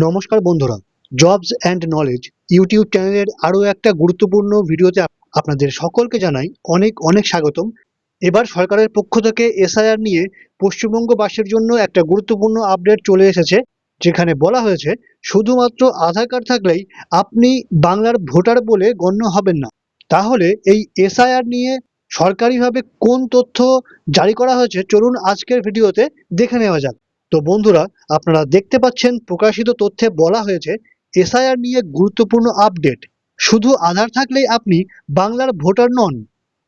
নমস্কার বন্ধুরা jobs and knowledge YouTube চ্যানেলের আরও একটা গুরুত্বপূর্ণ ভিডিওতে আপনাদের সকলকে জানাই অনেক অনেক স্বাগতম। এবার সরকারের পক্ষ থেকে এসআইআর নিয়ে পশ্চিমবঙ্গবাসীর জন্য একটা গুরুত্বপূর্ণ আপডেট চলে এসেছে, যেখানে বলা হয়েছে, শুধুমাত্র আধার কার্ড থাকলেই আপনি বাংলার ভোটার বলে গণ্য হবেন না। তাহলে এই এসআইআর নিয়ে সরকারিভাবে কোন তথ্য জারি করা হয়েছে, চলুন আজকের ভিডিওতে দেখে নেওয়া যাক। তো বন্ধুরা, আপনারা দেখতে পাচ্ছেন প্রকাশিত তথ্যে বলা হয়েছে, এসআইআর নিয়ে গুরুত্বপূর্ণ আপডেট। শুধু আধার থাকলেই আপনি বাংলার ভোটার নন,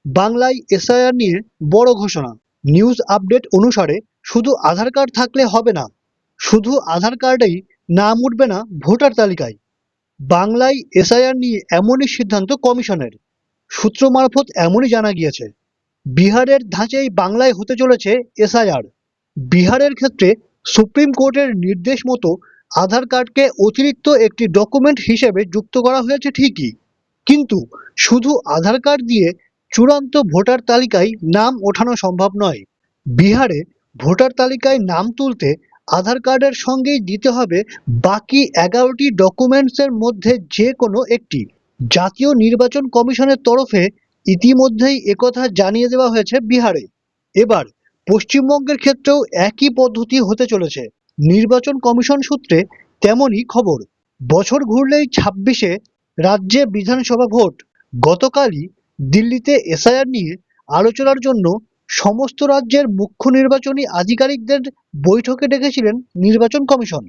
বাংলায় এসআইআর নিয়ে বড় ঘোষণা। নিউজ আপডেট অনুসারে শুধু আধার কার্ড থাকলে হবে না, শুধু আধার কার্ডেই নাম উঠবে না ভোটার তালিকায়। বাংলায় এসআইআর নিয়ে এমনই সিদ্ধান্ত কমিশনের, সূত্র মারফত এমনই জানা গিয়েছে। বিহারের ধাঁচেই বাংলায় হতে চলেছে এসআইআর। বিহারের ক্ষেত্রে সুপ্রিম কোর্টের নির্দেশ মতো আধার কার্ডকে অতিরিক্ত একটি ডকুমেন্ট হিসেবে যুক্ত করা হয়েছে ঠিকই। কিন্তু শুধু আধার কার্ড দিয়ে চূড়ান্ত ভোটার তালিকায় নাম ওঠানো সম্ভব নয়। বিহারে ভোটার তালিকায় নাম তুলতে আধার কার্ডের সঙ্গেই দিতে হবে বাকি এগারোটি ডকুমেন্টসের মধ্যে যে কোনো একটি। জাতীয় নির্বাচন কমিশনের তরফে ইতিমধ্যেই একথা জানিয়ে দেওয়া হয়েছে বিহারে। এবার পশ্চিমবঙ্গের ক্ষেত্রেও একই পদ্ধতি হতে চলেছে। নির্বাচন কমিশন সূত্রে তেমনই খবর। বছর ঘুরলেই ছাব্বিশে রাজ্যে বিধানসভা ভোট। গতকালই দিল্লিতে এসআইআর নিয়ে আলোচনার জন্য সমস্ত রাজ্যের মুখ্য নির্বাচনী আধিকারিকদের বৈঠকে ডেকেছিলেন নির্বাচন কমিশন।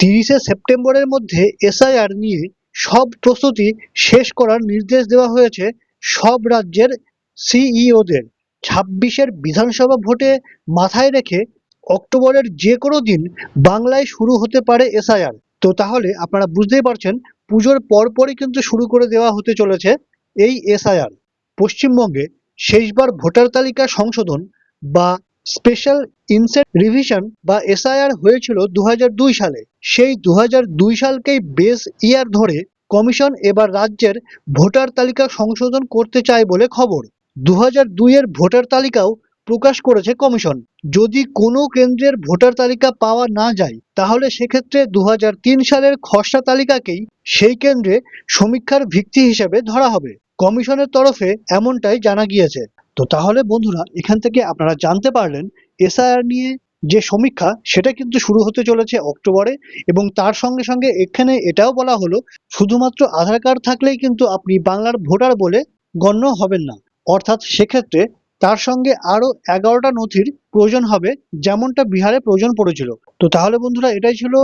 তিরিশে সেপ্টেম্বরের মধ্যে এসআইআর নিয়ে সব প্রস্তুতি শেষ করার নির্দেশ দেওয়া হয়েছে সব রাজ্যের সিইওদের। ছাব্বিশের বিধানসভা ভোটে মাথায় রেখে অক্টোবরের যে কোনো দিন বাংলায় শুরু হতে পারে এসআইআর। তো তাহলে আপনারা বুঝতেই পারছেন, পুজোর পরপরই কিন্তু শুরু করে দেওয়া হতে চলেছে এই এসআইআর। পশ্চিমবঙ্গে শেষবার ভোটার তালিকা সংশোধন বা স্পেশাল ইনসেট রিভিশন বা এসআইআর হয়েছিল দু হাজার দুই সালে। সেই দু হাজার দুই সালকেই বেস ইয়ার ধরে কমিশন এবার রাজ্যের ভোটার তালিকা সংশোধন করতে চায় বলে খবর। দু হাজার দুই এর ভোটার তালিকাও প্রকাশ করেছে কমিশন। যদি কোনো কেন্দ্রের ভোটার তালিকা পাওয়া না যায়, তাহলে সেক্ষেত্রে দু হাজার তিন সালের খসড়া তালিকাকেই সেই কেন্দ্রে সমীক্ষার ভিত্তি হিসেবে ধরা হবে। কমিশনের তরফে এমনটাই জানা গিয়েছে। তো তাহলে বন্ধুরা, এখান থেকে আপনারা জানতে পারলেন, এসআইআর নিয়ে যে সমীক্ষা, সেটা কিন্তু শুরু হতে চলেছে অক্টোবরে এবং তার সঙ্গে সঙ্গে এখানে এটাও বলা হলো, শুধুমাত্র আধার কার্ড থাকলেই কিন্তু আপনি বাংলার ভোটার বলে গণ্য হবেন না। অর্থাৎ সেক্ষেত্রে তার সঙ্গে আরও এগারোটা নথির প্রয়োজন হবে, যেমনটা বিহারে প্রয়োজন পড়েছিল। তো তাহলে বন্ধুরা, এটাই ছিল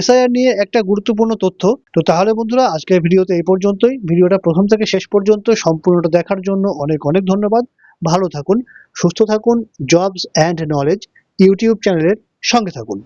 এসআইআর নিয়ে একটা গুরুত্বপূর্ণ তথ্য। তো তাহলে বন্ধুরা, আজকের ভিডিওতে এই পর্যন্তই। ভিডিওটা প্রথম থেকে শেষ পর্যন্ত সম্পূর্ণটা দেখার জন্য অনেক অনেক ধন্যবাদ। ভালো থাকুন, সুস্থ থাকুন, জবস অ্যান্ড নলেজ ইউটিউব চ্যানেলের সঙ্গে থাকুন।